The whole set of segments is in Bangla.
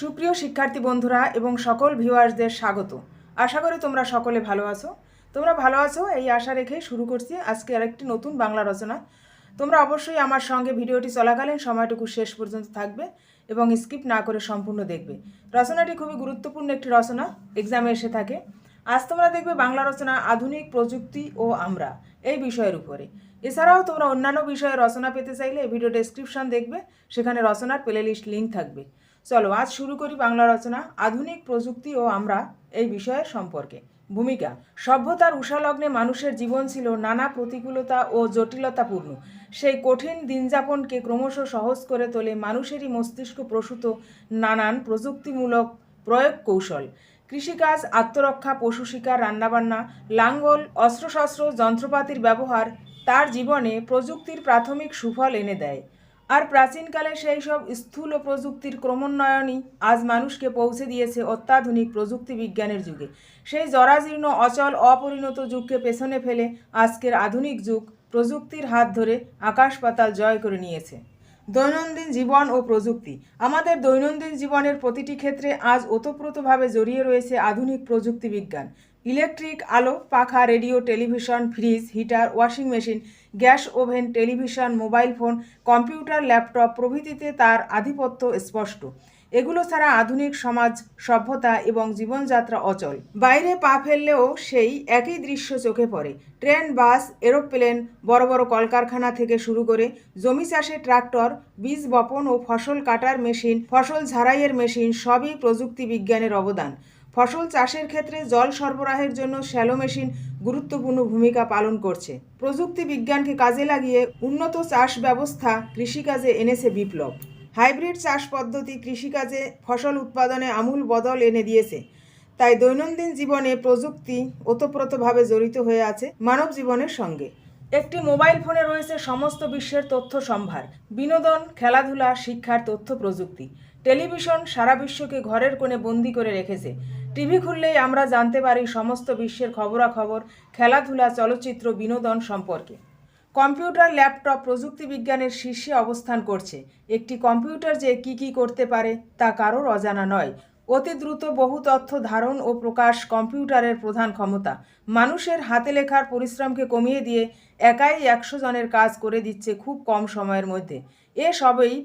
সুপ্রিয় শিক্ষার্থী বন্ধুরা এবং সকল ভিউয়ার্সদের স্বাগত। আশা করি তোমরা সকলে ভালো আছো। তোমরা ভালো আছো? এই আশা রেখে শুরু করছি আজকে আরেকটি নতুন বাংলা রচনা। তোমরা অবশ্যই আমার সঙ্গে ভিডিওটি চলাকালীন সময়টুকু শেষ পর্যন্ত থাকবে এবং স্কিপ না করে সম্পূর্ণ দেখবে। রচনাটি খুবই গুরুত্বপূর্ণ একটি রচনা এক্সামে এসে থাকে। আজ তোমরা দেখবে বাংলা রচনা আধুনিক প্রযুক্তি ও আমরা এই বিষয়ের উপরে। এছাড়াও তোমরা অন্যান্য বিষয়ে রচনা পেতে চাইলে ভিডিও ডেসক্রিপশন দেখবে, সেখানে রচনার প্লেলিস্ট লিঙ্ক থাকবে। চলো, আজ শুরু করি বাংলা রচনা। আধুনিক প্রযুক্তি ও আমরা এই বিষয়ের সম্পর্কে। ভূমিকা, সভ্যতার উষালগ্নে মানুষের জীবন ছিল নানা প্রতিকূলতা ও জটিলতাপূর্ণ। সেই কঠিন দিনযাপনকে ক্রমশ সহজ করে তোলে মানুষেরই মস্তিষ্ক প্রসূত নানান প্রযুক্তিমূলক প্রয়োগ কৌশল। কৃষিকাজ, আত্মরক্ষা, পশু শিকার, রান্নাবান্না, লাঙ্গল, অস্ত্রশস্ত্র, যন্ত্রপাতির ব্যবহার তার জীবনে প্রযুক্তির প্রাথমিক সুফল এনে দেয়। আর প্রাচীনকালে সেই সব স্থূল প্রযুক্তির ক্রমোন্নয়নই আজ মানুষকে পৌঁছে দিয়েছে অত্যাধুনিক প্রযুক্তি বিজ্ঞানের যুগে। সেই জরাজীর্ণ, অচল, অপরিণত যুগকে পেছনে ফেলে আজকের আধুনিক যুগ প্রযুক্তির হাত ধরে আকাশ পাতাল জয় করে নিয়েছে। দৈনন্দিন জীবন ও প্রযুক্তি। আমাদের দৈনন্দিন জীবনের প্রতিটি ক্ষেত্রে আজ ওতপ্রোতভাবে জড়িয়ে রয়েছে আধুনিক প্রযুক্তি বিজ্ঞান। ইলেকট্রিক আলো, পাখা, radio, television, fridge, heater, washing machine, gas oven, television, mobile phone, computer, laptop প্রভৃতিতে তার আধিপত্য স্পষ্ট। এগুলো ছাড়া আধুনিক সমাজ, সভ্যতা এবং জীবনযাত্রা অচল। বাইরে পা ফেললেও সেই একই দৃশ্য চোখে পড়ে। ট্রেন, বাস, এরোপ্লেন, বড় বড় কলকারখানা থেকে শুরু করে জমি চাষে ট্রাক্টর, বীজ বপন ও ফসল কাটার মেশিন, ফসল ঝাড়াইয়ের মেশিন সবই প্রযুক্তি বিজ্ঞানের অবদান। ফসল চাষের ক্ষেত্রে জল সরবরাহের জন্য শ্যালো মেশিন গুরুত্বপূর্ণ ভূমিকা পালন করছে। প্রযুক্তি বিজ্ঞানকে কাজে লাগিয়ে উন্নত চাষ ব্যবস্থা কৃষিকাজে এনেছে বিপ্লব। হাইব্রিড চাষ পদ্ধতি কৃষিকাজে ফসল উৎপাদনে আমূল বদল এনে দিয়েছে। তাই দৈনন্দিন জীবনে প্রযুক্তি ওতপ্রোতভাবে জড়িত হয়ে আছে মানব জীবনের সঙ্গে। একটি মোবাইল ফোনে রয়েছে সমস্ত বিশ্বের তথ্য সম্ভার, বিনোদন, খেলাধুলা, শিক্ষার তথ্য প্রযুক্তি। টেলিভিশন সারা বিশ্বকে ঘরের কোণে বন্দি করে রেখেছে। টিভি খুললেই আমরা জানতে পারি সমস্ত বিশ্বের খবরাখবর, খেলাধুলা, চলচ্চিত্র, বিনোদন সম্পর্কে। কম্পিউটার, ল্যাপটপ, প্রযুক্তি বিজ্ঞানের শীর্ষে অবস্থান করছে। একটি কম্পিউটার যে কি কি করতে পারে তা কারোর অজানা নয়। অতি দ্রুত বহু তথ্য ধারণ ও প্রকাশ কম্পিউটারের প্রধান ক্ষমতা। মানুষের হাতে লেখার পরিশ্রমকে কমিয়ে দিয়ে একাই একশো জনের কাজ করে দিচ্ছে খুব কম সময়ের মধ্যে। এ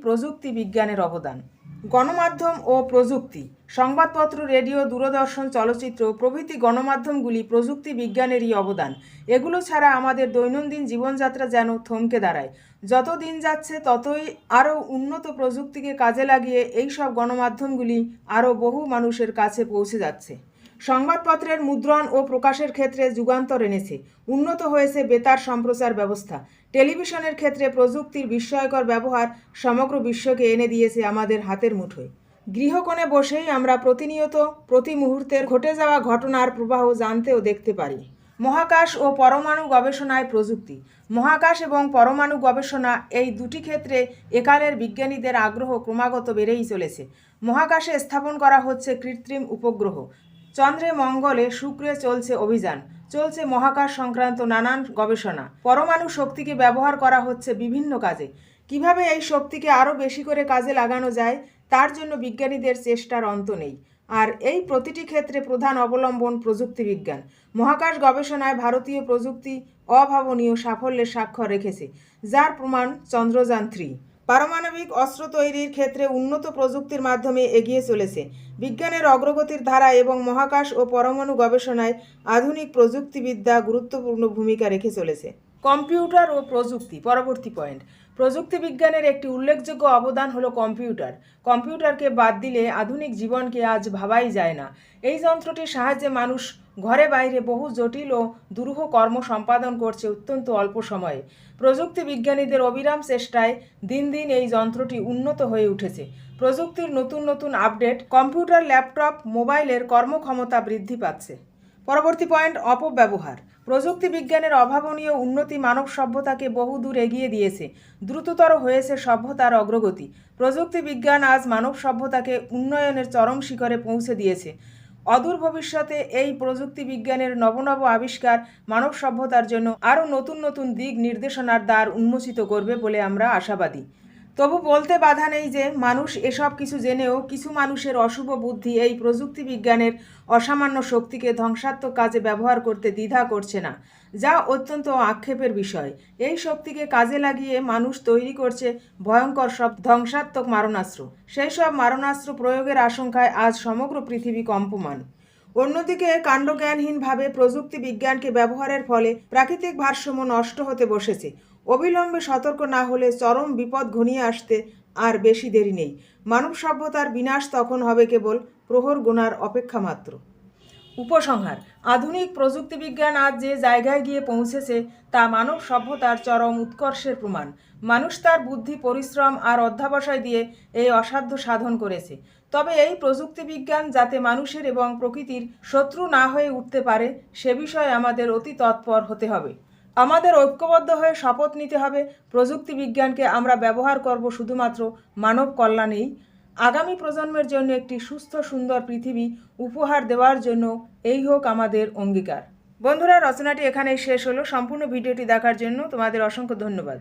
প্রযুক্তি বিজ্ঞানের অবদান। গণমাধ্যম ও প্রযুক্তি। সংবাদপত্র, রেডিও, দূরদর্শন চলচ্চিত্র প্রভৃতি গণমাধ্যমগুলি প্রযুক্তি বিজ্ঞানেরই অবদান। এগুলো ছাড়া আমাদের দৈনন্দিন জীবনযাত্রা যেন থমকে দাঁড়ায়। যত দিন যাচ্ছে, ততই আরও উন্নত প্রযুক্তিকে কাজে লাগিয়ে এই সব গণমাধ্যমগুলি আরও বহু মানুষের কাছে পৌঁছে যাচ্ছে। সংবাদপত্রের মুদ্রণ ও প্রকাশের ক্ষেত্রে যুগান্তর এনেছে। উন্নত হয়েছে বেতার সম্প্রচার ব্যবস্থা। টেলিভিশনের ক্ষেত্রে প্রযুক্তির বিস্ময়কর ব্যবহার সমগ্র বিশ্বকে এনে দিয়েছে আমাদের হাতের মুঠোয়। গৃহকোণে বসেই আমরা প্রতিনিয়ত, প্রতি মুহূর্তের ঘটে যাওয়া ঘটনার প্রবাহ জানতে ও দেখতে পারি। মহাকাশ ও পরমাণু গবেষণায় প্রযুক্তি। মহাকাশ এবং পরমাণু গবেষণা এই দুটি ক্ষেত্রে একালের বিজ্ঞানীদের আগ্রহ ক্রমাগত বেড়েই চলেছে। মহাকাশে স্থাপন করা হচ্ছে কৃত্রিম উপগ্রহ। চন্দ্রে মঙ্গলে শুক্রে চলছে অভিযান, চলছে মহাকাশ সংক্রান্ত নানান গবেষণা। পরমাণু শক্তিকে ব্যবহার করা হচ্ছে বিভিন্ন কাজে। কীভাবে এই শক্তিকে আরও বেশি করে কাজে লাগানো যায়, তার জন্য বিজ্ঞানীদের চেষ্টার অন্ত নেই। আর এই প্রতিটি ক্ষেত্রে প্রধান অবলম্বন প্রযুক্তি বিজ্ঞান মহাকাশ গবেষণায় ভারতীয় প্রযুক্তি অভাবনীয় সাফল্যের স্বাক্ষর রেখেছে, যার প্রমাণ চন্দ্রযান থ্রি। পারমাণবিক অস্ত্র তৈরির ক্ষেত্রে উন্নত প্রযুক্তির মাধ্যমে এগিয়ে চলেছে। বিজ্ঞানের অগ্রগতির ধারা এবং মহাকাশ ও পরমাণু গবেষণায় আধুনিক প্রযুক্তিবিদ্যা গুরুত্বপূর্ণ ভূমিকা রেখে চলেছে। কম্পিউটার ও প্রযুক্তি, পরবর্তী পয়েন্ট। প্রযুক্তি বিজ্ঞানের একটি উল্লেখযোগ্য অবদান হলো কম্পিউটার। কম্পিউটারকে বাদ দিলে আধুনিক জীবনকে আজ ভাবাই যায় না। এই যন্ত্রটির সাহায্যে মানুষ ঘরে বাইরে বহু জটিল ও দুরূহ কর্ম সম্পাদন করছে অত্যন্ত অল্প সময়ে। প্রযুক্তি বিজ্ঞানীদের অবিরাম চেষ্টায় দিন দিন এই যন্ত্রটি উন্নত হয়ে উঠেছে। প্রযুক্তির নতুন নতুন আপডেট কম্পিউটার, ল্যাপটপ, মোবাইলের কর্মক্ষমতা বৃদ্ধি পাচ্ছে। পরবর্তী পয়েন্ট, অপব্যবহার। প্রযুক্তি বিজ্ঞানের অভাবনীয় উন্নতি মানব সভ্যতাকে বহু দূর এগিয়ে দিয়েছে। দ্রুততর হয়েছে সভ্যতার অগ্রগতি। প্রযুক্তি বিজ্ঞান আজ মানব সভ্যতাকে উন্নয়নের চরম শিখরে পৌঁছে দিয়েছে। অদূর ভবিষ্যতে এই প্রযুক্তি বিজ্ঞানের নবনব আবিষ্কার মানব সভ্যতার জন্য আরও নতুন নতুন দিক নির্দেশনার দ্বার উন্মোচিত করবে বলে আমরা আশাবাদী। তবু বলতে বাধা নেই যে মানুষ এসব কিছু জেনেও কিছু মানুষের অশুভ বুদ্ধি এই প্রযুক্তি বিজ্ঞানের অসামান্য শক্তিকে ধ্বংসাত্মক কাজে ব্যবহার করতে দ্বিধা করছে না, যা অত্যন্ত আক্ষেপের বিষয়। এই শক্তিকে কাজে লাগিয়ে মানুষ তৈরি করছে ভয়ঙ্কর সব ধ্বংসাত্মক মারণাস্ত্র। সেই সব মারণাস্ত্র প্রয়োগের আশঙ্কায় আজ সমগ্র পৃথিবী কম্পমান। অন্যদিকে কাণ্ডজ্ঞানহীনভাবে প্রযুক্তি বিজ্ঞানকে ব্যবহারের ফলে প্রাকৃতিক ভারসাম্য নষ্ট হতে বসেছে। অবিলম্বে সতর্ক না হলে চরম বিপদ ঘনিয়ে আসতে আর বেশি দেরি নেই। মানব সভ্যতার বিনাশ তখন হবে কেবল প্রহর গোনার অপেক্ষা মাত্র। উপসংহার। আধুনিক প্রযুক্তিবিজ্ঞান আজ যে জায়গায় গিয়ে পৌঁছেছে, তা মানব সভ্যতার চরম উৎকর্ষের প্রমাণ। মানুষ তার বুদ্ধি, পরিশ্রম আর অধ্যাবসায় দিয়ে এই অসাধ্য সাধন করেছে। তবে এই প্রযুক্তিবিজ্ঞান যাতে মানুষের এবং প্রকৃতির শত্রু না হয়ে উঠতে পারে, সে বিষয়ে আমাদের অতি তৎপর হতে হবে। আমাদের ঐক্যবদ্ধ হয়ে শপথ নিতে হবে প্রযুক্তি বিজ্ঞানকে আমরা ব্যবহার করব শুধুমাত্র মানব কল্যাণেই। আগামী প্রজন্মের জন্য একটি সুস্থ, সুন্দর পৃথিবী উপহার দেওয়ার জন্য এই হোক আমাদের অঙ্গীকার। বন্ধুরা, রচনাটি এখানেই শেষ হলো। সম্পূর্ণ ভিডিওটি দেখার জন্য তোমাদের অসংখ্য ধন্যবাদ।